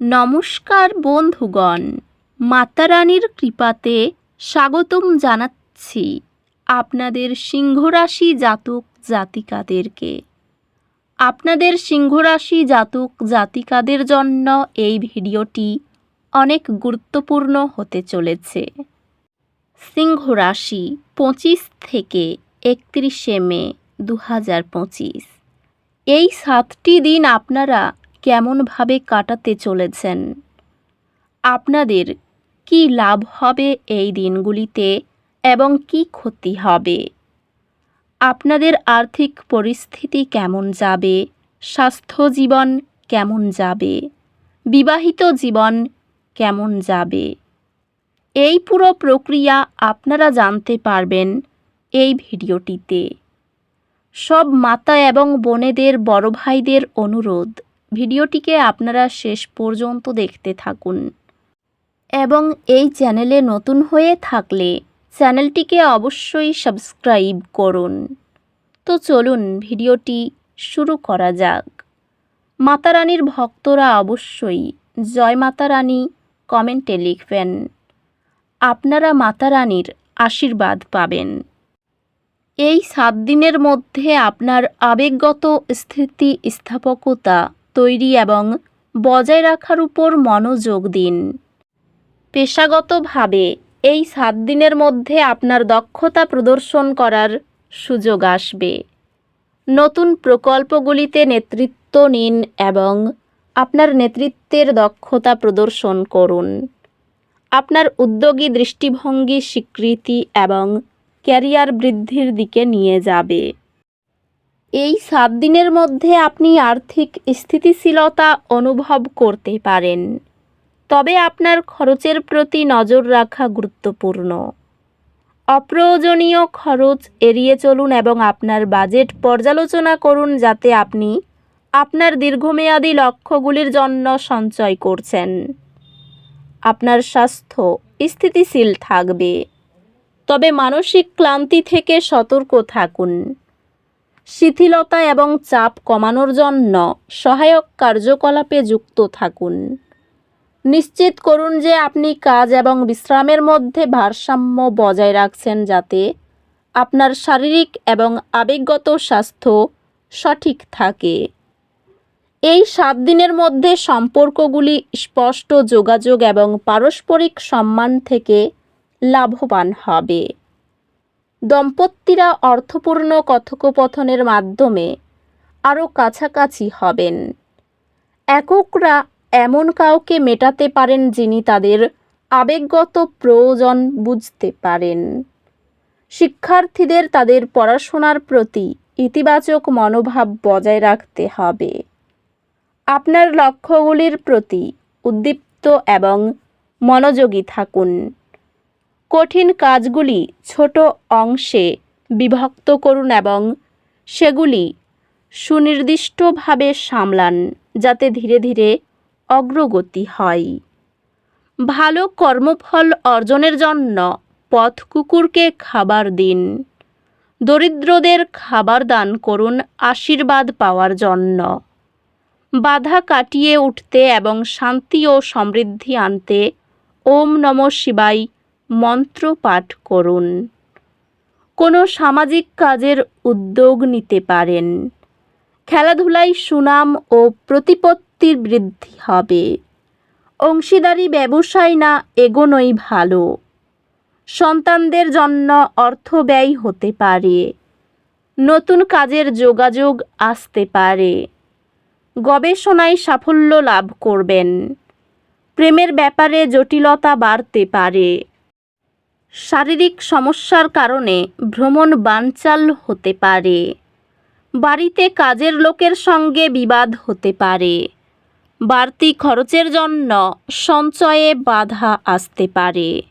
নমস্কার বন্ধুগণ, মাতারানীর কৃপাতে স্বাগতম জানাচ্ছি আপনাদের সিংহরাশি জাতক জাতিকাদেরকে। আপনাদের সিংহরাশি জাতক জাতিকাদের জন্য এই ভিডিওটি অনেক গুরুত্বপূর্ণ হতে চলেছে। সিংহরাশি পঁচিশ থেকে একত্রিশে মে দু হাজার পঁচিশ। এই সাতটি দিন আপনারা কেমনভাবে কাটাতে চলেছেন? আপনাদের কি লাভ হবে এই দিনগুলিতে এবং কি ক্ষতি হবে? আপনাদের আর্থিক পরিস্থিতি কেমন যাবে? স্বাস্থ্য জীবন কেমন যাবে? বিবাহিত জীবন কেমন যাবে? এই পুরো প্রক্রিয়া আপনারা জানতে পারবেন এই ভিডিওটিতে। সব মাতা এবং বোনেদের বড় ভাইদের অনুরোধ। ভিডিওটিকে আপনারা শেষ পর্যন্ত দেখতে থাকুন। এবং এই চ্যানেলে নতুন হয়ে থাকলে চ্যানেলটিকে অবশ্যই সাবস্ক্রাইব করুন। তো চলুন ভিডিওটি শুরু করা যাক। মাতারানীর ভক্তরা অবশ্যই জয় মাতারানী কমেন্টে লিখবেন, আপনারা মাতারানীর আশীর্বাদ পাবেন। এই সাত দিনের মধ্যে আপনার আবেগগত স্থিতি স্থাপকতা তৈরি এবং বজায় রাখার উপর মনোযোগ দিন। পেশাগতভাবে এই সাত দিনের মধ্যে আপনার দক্ষতা প্রদর্শন করার সুযোগ আসবে। নতুন প্রকল্পগুলিতে নেতৃত্ব নিন এবং আপনার নেতৃত্বের দক্ষতা প্রদর্শন করুন। আপনার উদ্যোগী দৃষ্টিভঙ্গি স্বীকৃতি এবং ক্যারিয়ার বৃদ্ধির দিকে নিয়ে যাবে। এই সাত দিনের মধ্যে আপনি আর্থিক স্থিতিশীলতা অনুভব করতে পারেন। তবে আপনার খরচের প্রতি নজর রাখা গুরুত্বপূর্ণ। অপ্রয়োজনীয় খরচ এড়িয়ে চলুন এবং আপনার বাজেট পর্যালোচনা করুন যাতে আপনি আপনার দীর্ঘমেয়াদী লক্ষ্যগুলির জন্য সঞ্চয় করছেন। আপনার স্বাস্থ্য স্থিতিশীল থাকবে। তবে মানসিক ক্লান্তি থেকে সতর্ক থাকুন। শিথিলতা এবং চাপ কমানোর জন্য সহায়ক কার্যকলাপে যুক্ত থাকুন। নিশ্চিত করুন যে আপনি কাজ এবং বিশ্রামের মধ্যে ভারসাম্য বজায় রাখছেন যাতে আপনার শারীরিক এবং আবেগগত স্বাস্থ্য সঠিক থাকে। এই সাত দিনের মধ্যে সম্পর্কগুলি স্পষ্ট যোগাযোগ এবং পারস্পরিক সম্মান থেকে লাভবান হবে। দম্পতিরা অর্থপূর্ণ কথোপকথনের মাধ্যমে আরও কাছাকাছি হবেন। এককরা এমন কাউকে মেটাতে পারেন যিনি তাদের আবেগগত প্রয়োজন বুঝতে পারেন। শিক্ষার্থীদের তাদের পড়াশোনার প্রতি ইতিবাচক মনোভাব বজায় রাখতে হবে। আপনার লক্ষ্যগুলির প্রতি উদ্দীপ্ত এবং মনোযোগী থাকুন। কঠিন কাজগুলি ছোট অংশে বিভক্ত করুন এবং সেগুলি সুনির্দিষ্টভাবে সামলান যাতে ধীরে ধীরে অগ্রগতি হয়। ভালো কর্মফল অর্জনের জন্য পথ কুকুরকে খাবার দিন। দরিদ্রদের খাবার দান করুন আশীর্বাদ পাওয়ার জন্য। বাধা কাটিয়ে উঠতে এবং শান্তি ও সমৃদ্ধি আনতে ওম নম শিবাই মন্ত্র পাঠ করুন। কোনো সামাজিক কাজের উদ্যোগ নিতে পারেন। খেলাধুলায় সুনাম ও প্রতিপত্তির বৃদ্ধি হবে। অংশীদারি ব্যবসায় না এগোনোই ভালো। সন্তানদের জন্য অর্থ ব্যয় হতে পারে। নতুন কাজের যোগাযোগ আসতে পারে। গবেষণায় সাফল্য লাভ করবেন। প্রেমের ব্যাপারে জটিলতা বাড়তে পারে। শারীরিক সমস্যার কারণে ভ্রমণ বানচাল হতে পারে। বাড়িতে কাজের লোকের সঙ্গে বিবাদ হতে পারে। বাড়তি খরচের জন্য সঞ্চয়ে বাধা আসতে পারে।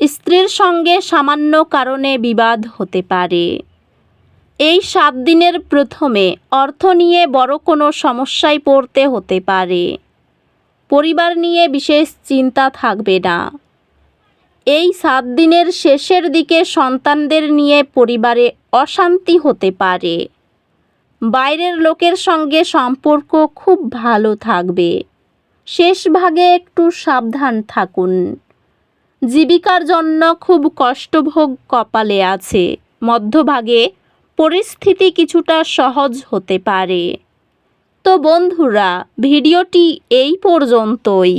স্ত্রীর সঙ্গে সামান্য কারণে বিবাদ হতে পারে। এই সাত দিনের প্রথমে অর্থ নিয়ে বড় কোনো সমস্যায় পড়তে হতে পারে। পরিবার নিয়ে বিশেষ চিন্তা থাকবে না। এই সাত দিনের শেষের দিকে সন্তানদের নিয়ে পরিবারে অশান্তি হতে পারে। বাইরের লোকের সঙ্গে সম্পর্ক খুব ভালো থাকবে। শেষ ভাগে একটু সাবধান থাকুন। জীবিকার জন্য খুব কষ্টভোগ কপালে আছে। মধ্যভাগে পরিস্থিতি কিছুটা সহজ হতে পারে। তো বন্ধুরা, ভিডিওটি এই পর্যন্তই।